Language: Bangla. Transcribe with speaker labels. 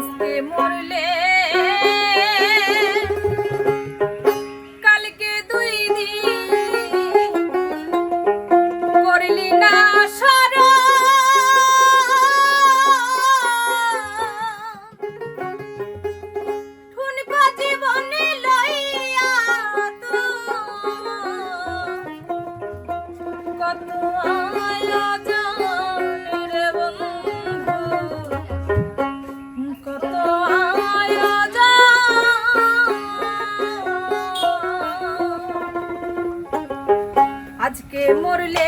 Speaker 1: আজকে মরলে কালকে দুই দিন করলি না ঠুনকো জীবনে লইয়া তো কত আয়োজন আজকে মরলে